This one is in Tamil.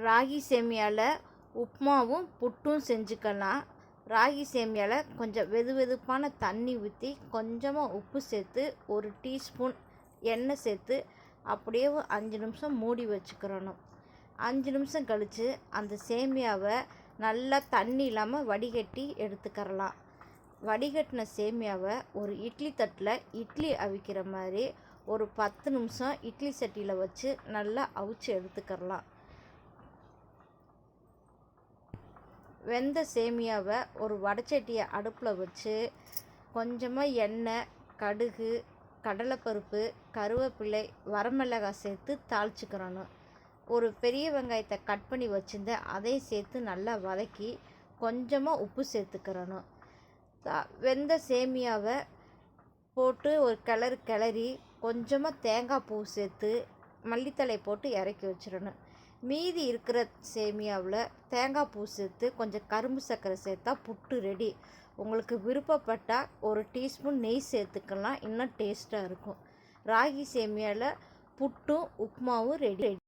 ராகி சேமியாவில் உப்புமாவும் புட்டும் செஞ்சுக்கலாம். ராகி சேமியாவில் கொஞ்சம் வெது வெதுப்பான தண்ணி ஊற்றி கொஞ்சமாக உப்பு சேர்த்து ஒரு டீஸ்பூன் எண்ணெய் சேர்த்து அப்படியே ஒரு அஞ்சு நிமிஷம் மூடி வச்சுக்கிறணும். அஞ்சு நிமிஷம் கழித்து அந்த சேமியாவை நல்லா தண்ணி இல்லாமல் வடிகட்டி எடுத்துக்கிறலாம். வடிகட்டின சேமியாவை ஒரு இட்லி தட்டில் இட்லி அவிக்கிற மாதிரி ஒரு பத்து நிமிஷம் இட்லி சட்டியில் வச்சு நல்லா அவிச்சு எடுத்துக்கிறலாம். வெந்த சேமியாவை ஒரு வடைச்சட்டியை அடுப்பில் வச்சு கொஞ்சமாக எண்ணெய் கடுகு கடலைப்பருப்பு கருவேப்பிலை வரமிளகாய் சேர்த்து தாளிச்சுக்கிறணும். ஒரு பெரிய வெங்காயத்தை கட் பண்ணி வச்சுருந்தேன் அதையும் சேர்த்து நல்லா வதக்கி கொஞ்சமாக உப்பு சேர்த்துக்கிறணும். வெந்த சேமியாவை போட்டு ஒரு கிளறு கிளறி கொஞ்சமாக தேங்காய் பூ சேர்த்து மல்லித்தலை போட்டு இறக்கி வச்சிடணும் மீதி இருக்கிற சேமியாவில் தேங்காய் பூ சேர்த்து கொஞ்சம் கரும்பு சர்க்கரை சேர்த்தா புட்டு ரெடி உங்களுக்கு விருப்பப்பட்டால் ஒரு டீஸ்பூன் நெய் சேர்த்துக்கலாம் இன்னும் டேஸ்ட்டாக இருக்கும். ராகி சேமியாவில் புட்டும் உப்புமாவும் ரெடி